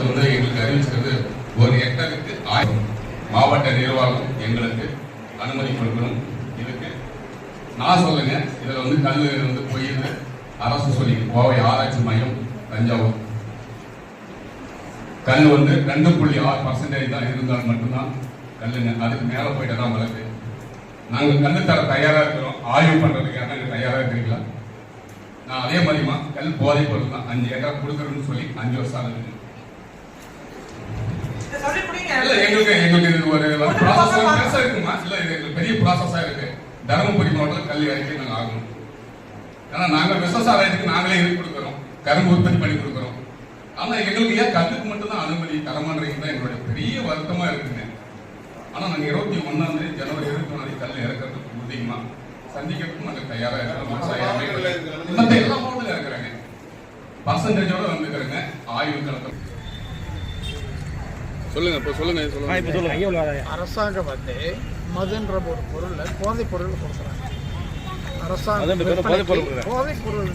அரசு வந்து எங்களுக்கு அறிவிச்சிருக்கிறது. ஒரு ஹெக்டருக்கு ஆயிரம் மாவட்ட நிர்வாகம் எங்களுக்கு அனுமதி கொடுக்கணும். இதுக்கு நான் சொல்லுங்க. இதுல வந்து கல் வந்து போயிருந்து அரசு சொல்லி கோவை ஆராய்ச்சி மையம் தஞ்சாவூர். கல் வந்து ரெண்டு புள்ளி ஆறு பர்சன்டேஜ் தான் இருந்தால் மட்டும்தான் கல்லுங்க. அதுக்கு மேல போயிட்டு தான் வழக்கு நாங்கள் கல் தர தயாரா இருக்கிறோம். ஆய்வு பண்றதுக்கு நாங்கள் தயாரா இருக்கிறீங்களா? நான் அதே மாதிரிமா கல் போதை பொருள் தான். அஞ்சு ஏக்கர் கொடுக்குறேன்னு சொல்லி அஞ்சு வருஷம் ஆகுது. இல்ல எங்களுக்கு எங்களுக்கு இது ஒரு ப்ராசஸ் பெருசா இருக்குமா இல்ல இது எங்களுக்கு பெரிய ப்ராசஸா இருக்கு. தருமபுரி மாவட்டத்தில் கல் இறக்கி நாங்க ஆகணும். ஏன்னா நாங்க விவசாயத்துக்கு நாங்களே இது கொடுக்குறோம். கரும்பு உற்பத்தி பண்ணி கொடுக்குறோம். ஆனா எங்களுக்கு ஏன் கல்லுக்கு மட்டும் தான் அனுமதி தரமான்றீங்க தான் எங்களுடைய பெரிய வருத்தமா இருக்குங்க. ஆனா நாங்க இருபத்தி ஒண்ணாம் தேதி ஜனவரி இருபத்தி தேதி கல் இறக்கிறதுக்கு முடியுமா சந்திக்கிறதுக்கு நாங்க தயாரா இருக்கிறோம். விவசாய அமைப்புகள். மத்த எல்லா மாவட்டத்தில் இருக்கிறாங்க பர்சன்டேஜோட வந்துக்கிறேங்க. ஆய்வு களத்தை சொல்லுங்க இப்போ சொல்லுங்க இது சொல்லுங்க. அரசாங்கம் வந்து மதுன்ற ஒரு பொருளை போதைப் பொருள் கொடுக்குறாங்க. அரசாங்கம் போதைப் பொருள். போதைப் பொருள்